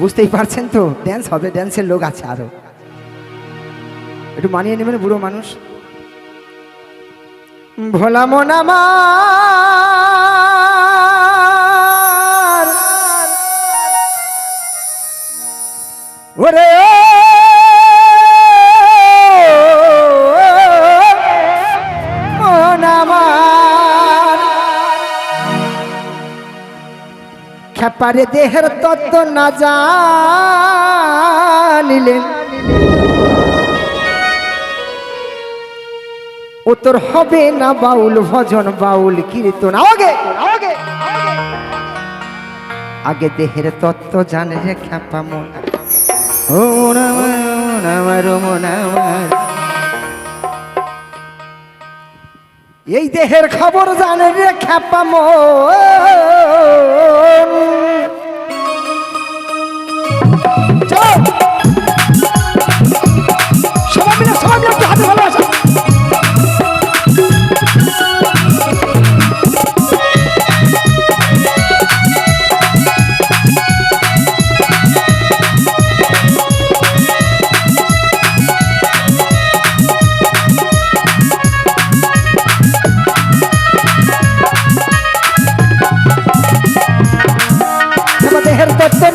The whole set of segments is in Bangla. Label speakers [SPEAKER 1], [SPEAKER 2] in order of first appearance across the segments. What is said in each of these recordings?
[SPEAKER 1] বুঝতেই পারছেন তো? ড্যান্স হবে ড্যান্সের লোক আছে আরও। একটু মানিয়ে নেবেন বুড়ো মানুষ। ভোলা মন আমার। ওরে খেপারে দেহের তত্ত্ব না জানিলেন ও তোর হবে না বাউল ভজন বাউল কীর্তন। আগে আগে দেহের তত্ত্ব জানে রে খ্যাপা মন। ও মন আমার, মন আমার এই দেহের খবর জানে রে খ্যাপা মন।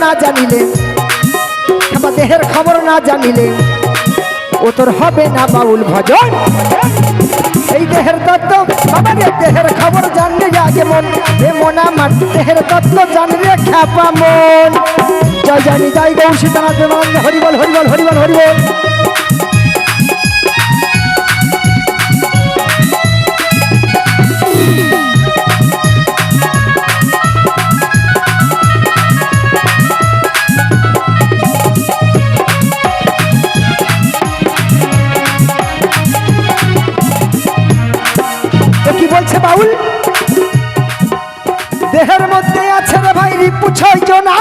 [SPEAKER 1] না জানিলে খেপা দেহের খবর না জানিলে, ও তোর হবে না বাউল ভজন। এই দেহের তত্ত্ব আমাদের দেহের খবর জানলে আগে মন, এ মন আমার, দেহের তত্ত্ব জানলে খ্যাপা মন। জয় জানি, জয় গৌ সীতানাথ হরিবল হরিবল হরিবল হরিবল। তো দেহের মধ্যে আছে রে ভাই রিপু ছয় জনা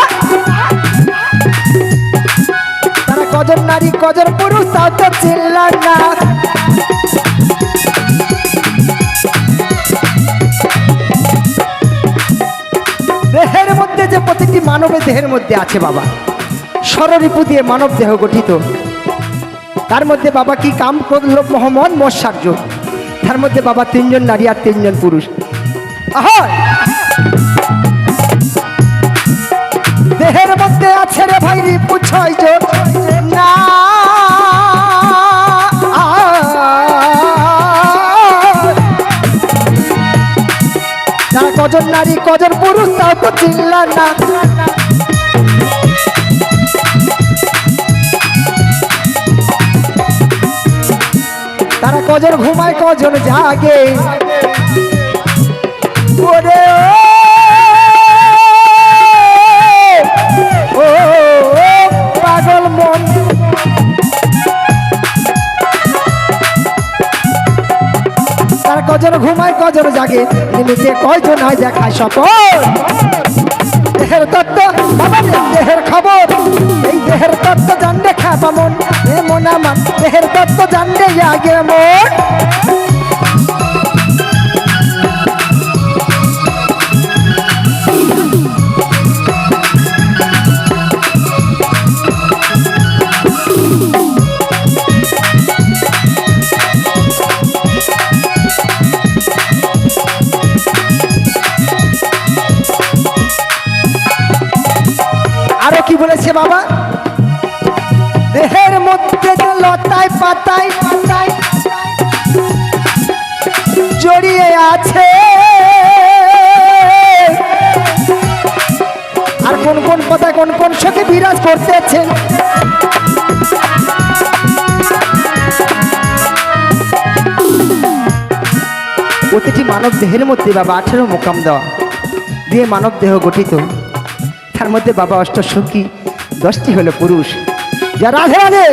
[SPEAKER 1] তারা কজন নারী, কজন পুরুষ, তাও তো চিনলাম না। দেহের মধ্যে যে প্রতিটি মানবের দেহের মধ্যে আছে বাবা। স্বররিপু দিয়ে মানব দেহ গঠিত। তার মধ্যে বাবা কি কাম ক্রোধ লোভ মোহাম্মদ মৎসার্য তার মধ্যে বাবা তিনজন নারী আর তিনজন পুরুষ। আহা! দেহের মধ্যে আছে রে ভাই রিপু ছয় জন না। কজন নারী কজন পুরুষ তাও তো চিনলাম না। তারা কজন ঘুমায় কজন জাগে। ওরে ও, কজন ঘুমায়, কজন জাগে? নিমিতে কয়জন হয় দেখায় সপন দেহের তত্ত্ব বাবা দেহের খবর। এই দেহের তত্ত্ব জানলে খাবা মন আমার। দেহের তত্ত্ব জানলে আগে মন। বলেছে বাবা, দেহের মধ্যে লতায় পাতায় জড়িয়ে আছে। আর কোন কোন পাতায় কোন কোন শোকে বিরাজ করতেছে প্রতিটি মানব দেহের মধ্যে বাবা আঠেরো মোকাম দেওয়া দিয়ে মানব দেহ গঠিত। তার মধ্যে বাবা অষ্ট সখী দশটি হলো পুরুষ। যা রাধে রাধে।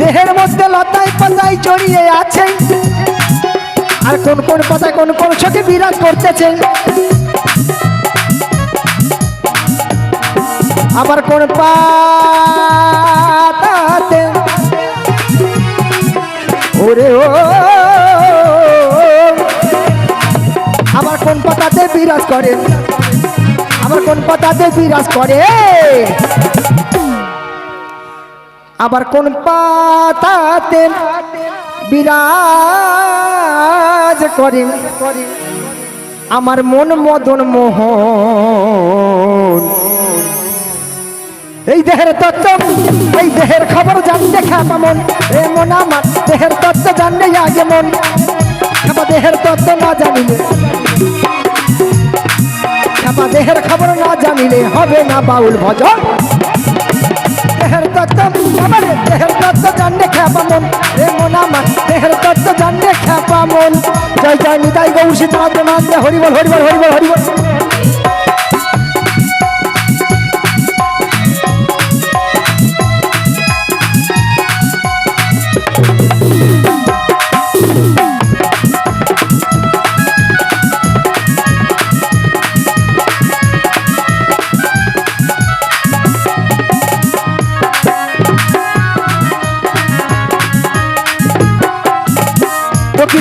[SPEAKER 1] দেহের মধ্যে লতায় পাতায় জড়িয়ে আছে আর কোন কোন পাতায় কোন কোন সখী বিরাজ করতেছে আবার কোন পাতাতে করেন আবার কোন পাতাতে বিরাজ করে? আবার কোন পাতাতে বিরাজ করে? আমার মন মদন মোহন। এই দেহের তত্ত্ব, এই দেহের খবর জানতে খাপা মন। এ মন আমার, দেহের তত্ত্ব জানলে আগে মন। খাপা দেহের তত্ত্ব না জানিলে। জানিলে হবে না বাউল ভজন। দেহের তত্ত্ব আমার, দেহের তত্ত্ব জানলে খ্যাপা মন। রে মন আমার, দেহের তত্ত্ব জানলে খ্যাপা মন। জয় জয় নিতাই গৌ সীতা হরিবল হরিবল হরিবল হরিবল।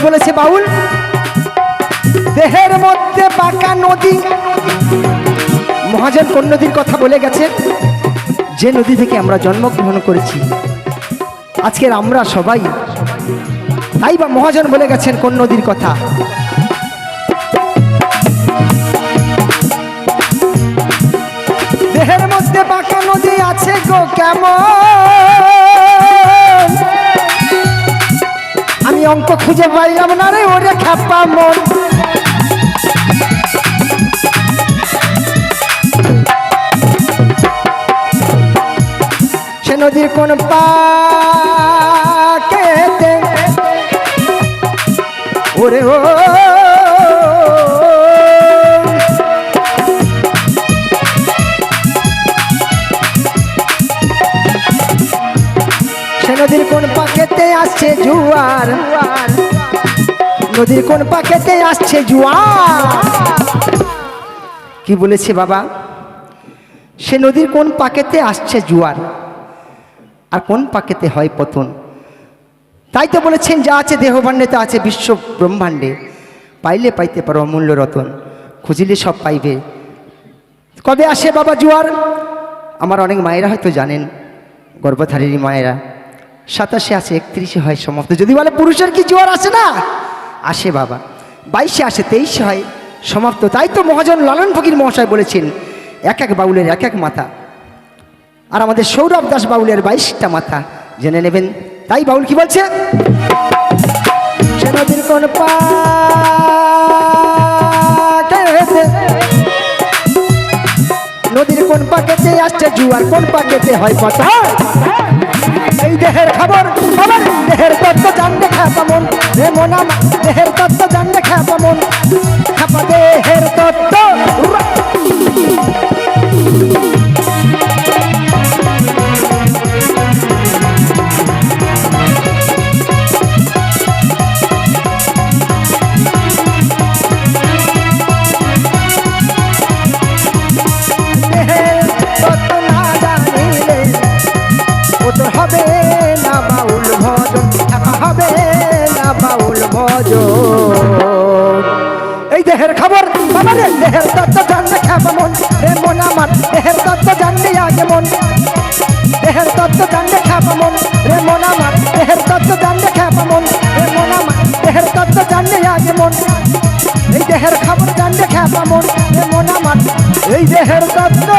[SPEAKER 1] বলেছে, বাউল, দেহের মধ্যে পাকা নদী। মহাজন কোন নদীর কথা বলে গেছে? যে নদী থেকে আমরা জন্মগ্রহণ করেছি, আজকের আমরা সবাই। তাই বা মহাজন বলে গেছেন কোন নদীর কথা? দেহের মধ্যে পাকা নদী আছে গো কেমন? অঙ্ক খুঁজে পাইলাম না রে, ওরে খ্যাপা মন। সে নদীর কোন পাকেতে ওরে ও। সে নদীর কোন পাকেতে আসছে জুয়ার। নদীর কোন পাকেতে আসছে জুয়ার। কি বলেছে বাবা? সে নদীর কোন পাকেতে আসছে জুয়ার? আর কোন পাকেতে হয় পতন? তাই তো বলেছেন, যা আছে দেহভাণ্ডে তা আছে বিশ্ব ব্রহ্মাণ্ডে। পাইলে পাইতে পারো অমূল্য রতন। খুঁজিলে সব পাইবে। কবে আসে বাবা জুয়ার? আমার অনেক মায়েরা হয়তো জানেন, গর্ভধারিণী মায়েরা। সাতাশে আসে একত্রিশে হয় সমাপ্ত। যদি বলে পুরুষের কি জোয়ার আসে না? আসে বাবা। বাইশে আসে, তেইশে হয় সমাপ্ত। তাই তো মহাজন লালন ফকির মহাশয় বলেছেন, এক এক বাউলের এক এক মাথা। আর আমাদের সৌরভ দাস বাউলের বাইশটা মাথা, জেনে নেবেন। তাই বাউল কি বলছে? নদীর নদীর কোন পাকেতে আসছে জুয়ার, কোন পাকেতে হয় কথা? এই দেহের খবর আমার দেহের তত্ত্ব জানতে খাপা মন। রে মন আমার দেহের তত্ত্ব জানতে খাপা মন। দেহের তত্ত্ব এই দেহের খবর আমার দেহের তত্ত্ব জানলে খাব মন? রে মন আমার, দেহের তত্ত্ব জানলে আগে মন। দেহের তত্ত্ব জানলে খাব মন? রে মন আমার, দেহের তত্ত্ব জানলে খাব মন? রে মন আমার, দেহের তত্ত্ব জানলে আগে মন। এই দেহের খবর জানলে খাব মন? রে মন আমার, এই দেহের তত্ত্ব